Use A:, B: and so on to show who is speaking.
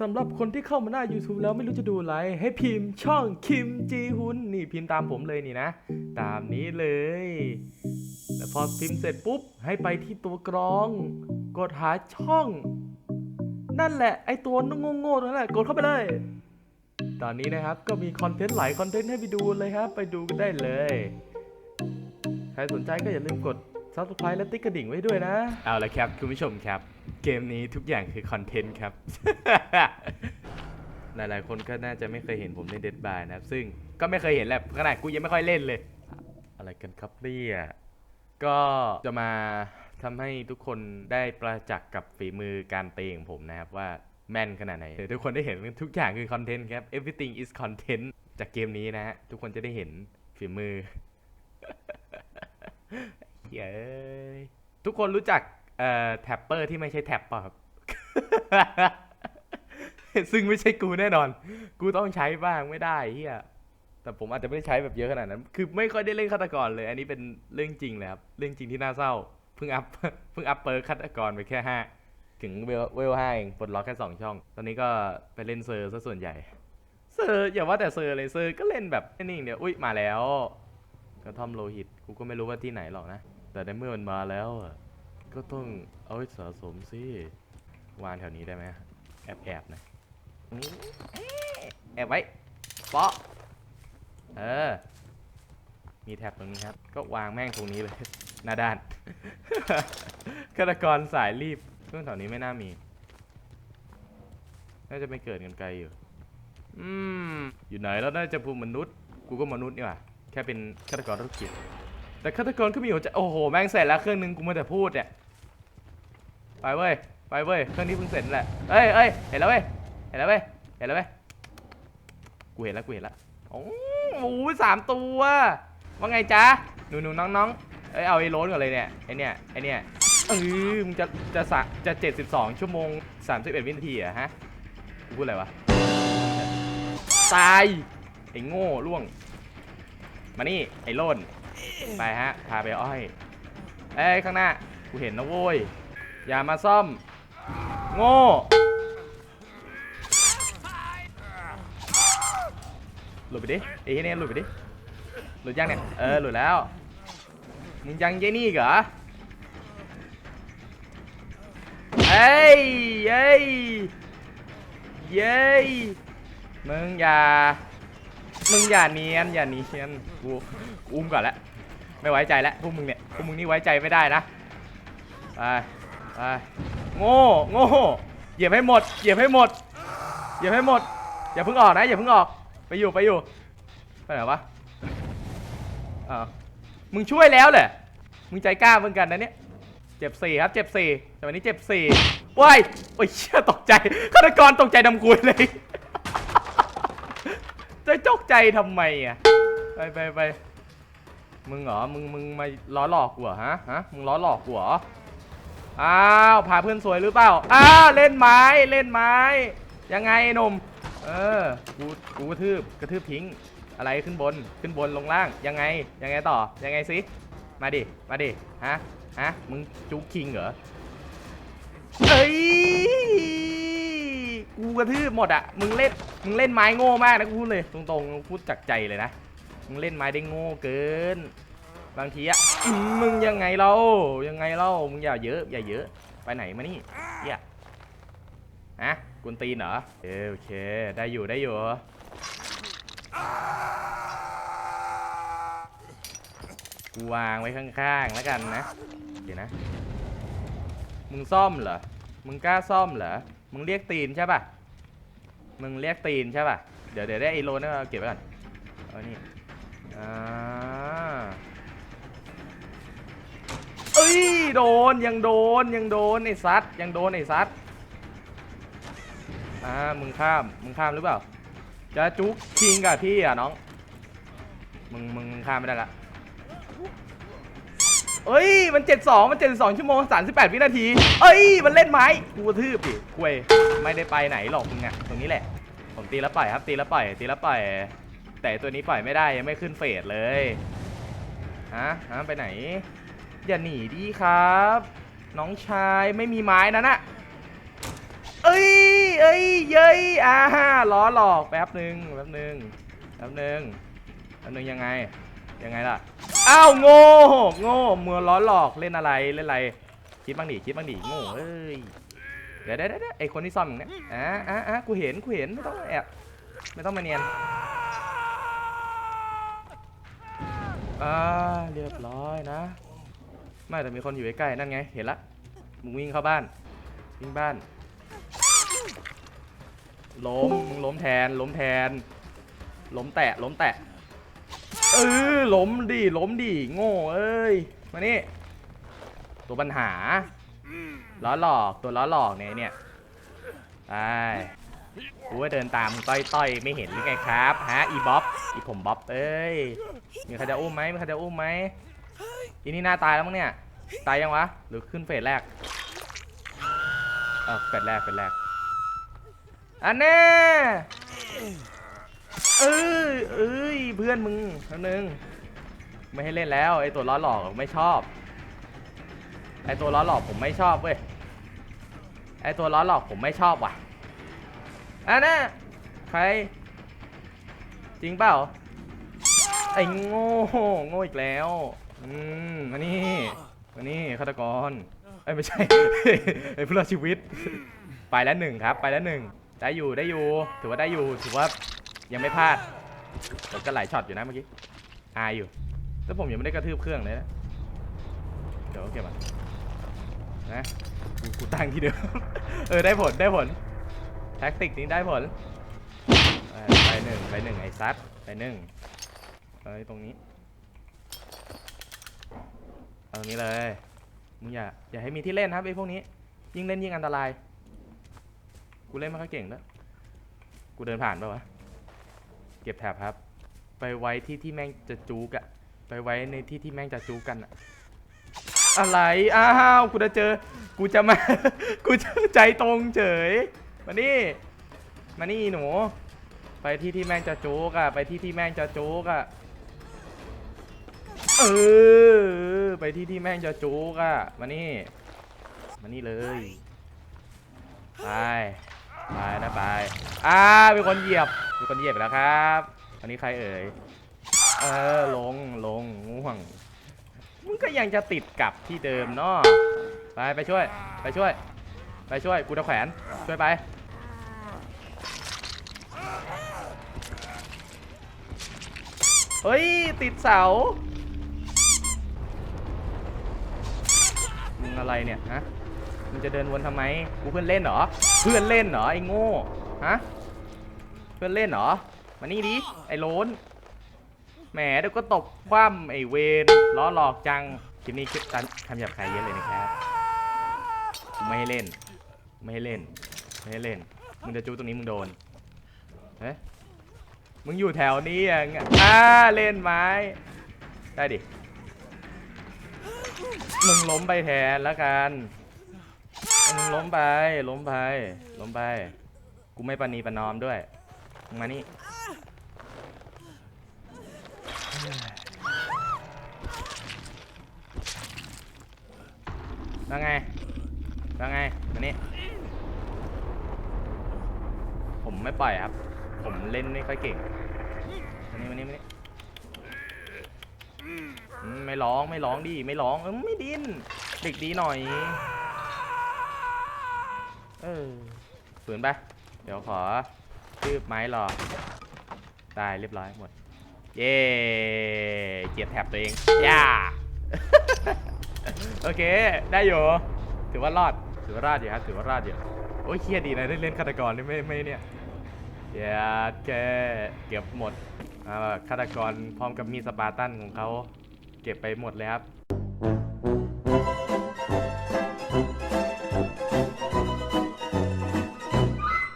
A: สำหรับคนที่เข้ามาหน้า YouTube แล้วไม่รู้จะดูอะไร ให้พิมพ์ช่องคิมจีฮุนนี่พิมพ์ตามผมเลยนี่นะ ตามนี้เลย แล้วพอพิมพ์เสร็จปุ๊บ ให้ไปที่ตัวกรอง กดหาช่อง นั่นแหละไอตัวโง่ๆนั่นแหละ กดเข้าไปเลย ตอนนี้นะครับก็มีคอนเทนต์หลายคอนเทนต์ให้ไปดูเลยครับ ไปดูกันได้เลย ใครสนใจก็อย่าลืมกด subscribe และติ๊กกระดิ่งไว้ด้วยนะ เอาละครับคุณผู้ชมครับ เกมนี้ทุกอย่างคือคอนเทนต์ครับ หลายๆ คนก็น่าจะไม่เคยเห็นผมเล่นเดดบายนะครับ ซึ่งก็ไม่เคยเห็นแหละขนาดกูยังไม่ค่อยเล่นเลย อะไรกันครับเนี่ยก็จะมาทำให้ทุกคนได้ประจักษ์กับฝีมือการเตะของผมนะครับว่าแม่นขนาดไหนเดี๋ยวทุกคนได้เห็นทุกอย่างคือคอนเทนต์ครับ everything is content จากเกมนี้นะฮะ ทุกคนจะได้เห็นฝีมือเย้ยทุกคนรู้จัก เอ่อแท็ปเปอร์ที่ไม่ใช่แท็ปเปล่ะครับ ซึ่งไม่ใช่กูแน่นอน กูต้องใช้บ้างไม่ได้เฮียแต่ผมอาจจะไม่ได้ใช้แบบเยอะขนาดนั้น คือไม่ค่อยได้เล่นฆาตกรเลย อันนี้เป็นเรื่องจริงเลยครับ เรื่องจริงที่น่าเศร้า เพิ่งอัพ เพิ่งอัพเปิร์ฆาตกรไปแค่ห้า ถึงเวลเวลห้าเอง ปลดล็อกแค่สองช่อง ตอนนี้ก็ไปเล่นเซอร์ซะส่วนใหญ่ เซอร์อย่าว่าแต่เซอร์เลยเซอร์ก็เล่นแบบนิ่งเดียว อุ้ยมาแล้วกระท่อมโลหิต กูก็ไม่รู้ว่าที่ไหนหรอกนะ แต่ในเมื่อมันมาแล้ว ก็ต้องเอาไว้สะสมสิ วางแถวนี้ได้ไหมแอบแอบๆหนะแอบไว้เปาะเออ มีแท็บตรงนี้ครับ ก็วางแม่งตรงนี้เลย หน้าด้านฆาตกรสายรีบเครื่องแถวนี้ไม่น่ามี น่าจะไปเกิดกันไกลอยู่ อืม อยู่ไหนแล้วน่าจะพูมนุษย์ กูก็มนุษย์นี่หว่า แค่เป็นฆาตกรธุรกิจแต่ฆาตกรก็มีหัวใจ โอ้โห แม่งเสร็จแล้วเครื่องนึงกูมาแต่พูดเนี่ย ไปเว้ย ไปเว้ย เครื่องนี้เพิ่งเสร็จนั่นแหละ เอ้ยเอ้ยเห็นแล้วเว้ย เห็นแล้วเว้ย เห็นแล้วเว้ย กูเห็นแล้วกูเห็นแล้วโอ้โหสามตัว ว่าไงจ๊ะ หนูหนูน้องน้องเอ้ยเอาไอ้โรนก่อนเลยเนี่ย ไอเนี่ย ไอเนี่ยเออมึงจะ จะสะจะ72ชั่วโมง31วินาทีอะฮะ กูพูดอะไรวะ ตาย ไอ้โง่ล่วง มานี่ ไอ้โลนไปฮะ พาไปอ้อย เอ้ยข้างหน้า กูเห็นนะโว้ย อย่ามาซ่อม โง่ หลุดไปดิไอ้เหี้ยเนี่ยหลุดไปดิ หลุดยังเนี่ย เออ หลุดแล้ว มึงยังเจนี่อีกเหรอเอ้ยเย้ยเย้ยมึงอย่า มึงอย่าเนียน อย่าเนียน กูกูอุ้มก่อนแล้วไม่ไว้ใจแล้วพวกมึงเนี่ย พวกมึงนี่ไว้ใจไม่ได้นะ ไป ไปโง่โง่เหยียบให้หมดเหยียบให้หมดเหยียบให้หมด อย่าเพิ่งออกนะอย่าเพิ่งออก ไปอยู่ไปอยู่ไปไหนวะอ้าวมึงช่วยแล้วเหรอมึงใจกล้าเหมือนกันนะเนี่ยเจ็บสี่ครับเจ็บสี่แต่วันนี้เจ็บสี่ว้ายโอ้ยเชี่ยตกใจฆาตกรตกใจดำกุยเลยจะจกใจทำไมอะไปไปไปมึงเหรอมึงมึงมาล้อหลอกกูเหรอฮะฮะมึงล้อหลอกกูเหรอ อ้าวพาเพื่อนสวยหรือเปล่าอ้าวเล่นไม้เล่นไม้ ยังไงหนุ่มเออกูกูกระทืบกระทืบทิ้งอะไรขึ้นบนขึ้นบนลงล่างยังไงยังไงต่อยังไงสิมาดิมาดิฮะฮะมึงจุกคิงเหรอเอ้ยกูกระทืบหมดอะมึงเล่นมึงเล่นไม้โง่มากนะกูพูดเลยตรงๆพูดจากใจเลยนะมึงเล่นไม้ได้โง่เกิน บางทีอะมึงยังไงเรา ยังไงเรา มึงอย่าเยอะ อย่าเยอะ ไปไหนมานี่เหี้ยฮะกุนตีนเหรอเออโอเค ได้อยู่ได้อยู่กูวางไว้ข้างๆแล้วกันนะเดี๋ยวนะ มึงซ่อมเหรอ มึงกล้าซ่อมเหรอ มึงเรียกตีนใช่ป่ะ มึงเรียกตีนใช่ป่ะ เดี๋ยวเดี๋ยวได้ไอโลนี่เอาเก็บไว้ก่อน เอานี่อ่า โดนยังโดนยังโดนไอ้ซัดยังโดนไอ้ซัดอ่ามึงข้ามมึงข้ามหรือเปล่า จะจุกคิงกับพี่อะน้อง มึงมึงมึงข้ามไม่ได้ละเอ้ยมัน72มัน72ชั่วโมง38วินาที เอ้ยมันเล่นไม้กูทืบดิคุยไม่ได้ไปไหนหรอกมึงอะตรงนี้แหละ ผมตีแล้วปล่อยครับตีแล้วปล่อยตีแล้วปล่อย แต่ตัวนี้ปล่อยไม่ได้ยังไม่ขึ้นเฟสเลยฮะฮะไปไหน อย่าหนีดีครับ น้องชายไม่มีไม้นั่นอะเอ้ยเอ้ยเย้ยอ่าล้อหลอกแป๊บหนึ่งแป๊บหนึ่งแป๊บหนึ่งแป๊บหนึ่งยังไงยังไงล่ะอ้าวโง่โง่เมัวล้อหลอกเล่นอะไรเล่นอะไรคิดบ้างดิคิดบ้างดิโง่เอ้ยเดี๋ยวเดี๋ยวเดี๋ยวไอคนที่ซ่อมอย่างเนี้ยอ่าอ่าอ่ากูเห็นกูเห็นไม่ต้องแอบไม่ต้องมาเนียนอ่าเรียบร้อยนะ ไม่แต่มีคนอยู่ใกล้ๆนั่นไง เห็นละมึงวิ่งเข้าบ้าน วิ่งบ้าน ล้ม มึงล้มแทน ล้มแทน ล้มแตะ ล้มแตะ เออล้มดิ ล้มดิ โง่เอ้ย มานี่ ตัวปัญหา ล้อหลอก ตัวล้อหลอกเนี่ยเนี่ยไปกูว่าเดินตามต้อยต้อยไม่เห็นหรือไงครับ ฮะ อีบ๊อบ อีผมบ๊อบ เอ้ย มีใครจะอุ้มไหมมีใครจะอุ้มไหม อีนี่หน้าตายแล้วมั้งเนี่ย ตายยังวะ หรือขึ้นเฟสแรก เออเฟสแรกเฟสแรก อันแน่เอ้ยเอ้ยเพื่อนมึงครั้งนึง ไม่ให้เล่นแล้วไอตัวล้อหลอกไม่ชอบ ไอตัวล้อหลอกผมไม่ชอบเว้ย ไอตัวล้อหลอกผมไม่ชอบว่ะ อันน่ใคร จริงเปล่า ไอ้โง่ โง่อีกแล้ว อืมมานี่มานี่ฆาตกรเอ้ยไม่ใช่ ไอ้ผู้รอดชีวิต ไปแล้วหนึ่งครับ ไปแล้วหนึ่งได้อยู่ได้อยู่ ถือว่าได้อยู่ถือว่ายังไม่พลาดแต่ก็หลายช็อตอยู่นะเมื่อกี้อายอยู่แล้วผมยังไม่ได้กระทืบเครื่องเลยนะเดี๋ยวเก็บมันนะกูตั้งที่เดิม เออได้ผลได้ผลแท็กติกนี้ได้ผลไปหนึ่งไปหนึ่งไอ้ซัดไปหนึ่งเอ้ยตรงนี้ เอาตรงนี้เลยมึงอย่าอย่าให้มีที่เล่นครับไอ้พวกนี้ ยิ่งเล่นยิ่งอันตราย กูเล่นไม่ค่อยเก่งด้วกูเดินผ่านปะวะ เก็บแถบครับ ไปไว้ที่ที่แม่งจะจูกอะไปไว้ในที่ที่แม่งจะจูกันอะอะไร อ้าว กูจะเจอ กูจะมา กูจะใจตรงเฉย มานี่ มานี่หนู ไปที่ที่แม่งจะจูกอะไปที่ที่แม่งจะจูกอะ เออ ไปที่ที่แม่งจะจูกอะมานี่ มานี่เลย ไป ไปนะไป อ่ามีคนเหยียบมีคนเหยียบแล้วครับอันนี้ใครเอ่ย เออ ลง ลงง่วงมึงก็ยังจะติดกับที่เดิมเนาะไป ไปช่วย ไปช่วย ไปช่วย กูจะแขวน ช่วยไป เฮ้ย ติดเสา มึงอะไรเนี่ยฮะมึงจะเดินวนทำไมกูเพื่อนเล่นเหรอ เพื่อนเล่นเหรอไอ้โง่ฮะเพื่อนเล่นเหรอมานี่ดิไอ้โลนแหมเดี๋ยวก็ตบคว่ำไอ้เวนล้อหลอกจังคลิปนี้คลิปตันคำหยาบคายเยอะเลยนะครับไม่ให้เล่น ไม่ให้เล่น ไม่ให้เล่น มึงจะจู้ตรงนี้มึงโดนเฮ้ยมึงอยู่แถวนี้อะงอ่าเล่นไม้ได้ดิ มึงล้มไปแทนแล้วกันมึงล้มไป ล้มไป ล้มไป กูไม่ปณีประนอมด้วยมึงมานี่แล้วไงแล้วไงมานี่ผมไม่ปล่อยครับ ผมเล่นไม่ค่อยเก่งมานี่มานี่มานี่ อืมไม่ร้องไม่ร้องดิไม่ร้องเออไม่ดิ้นเด็กดีหน่อย เออฝืนไปเดี๋ยวขอชืบไม้รอได้เรียบร้อยหมด เย้เกียดแถบตัวเองย่า โอเค ได้อยู่ถือว่ารอดถือว่ารอดอยู่ครับถือว่ารอดอยู่โอ้ยเครียดดีนะได้เล่นฆาตกรนี่ไม่ไม่เนี่ยอย่าแกเก็บหมดอ่าฆาตกรพร้อมกับมีดสปาร์ตันของเขา เก็บไปหมดเลยครับ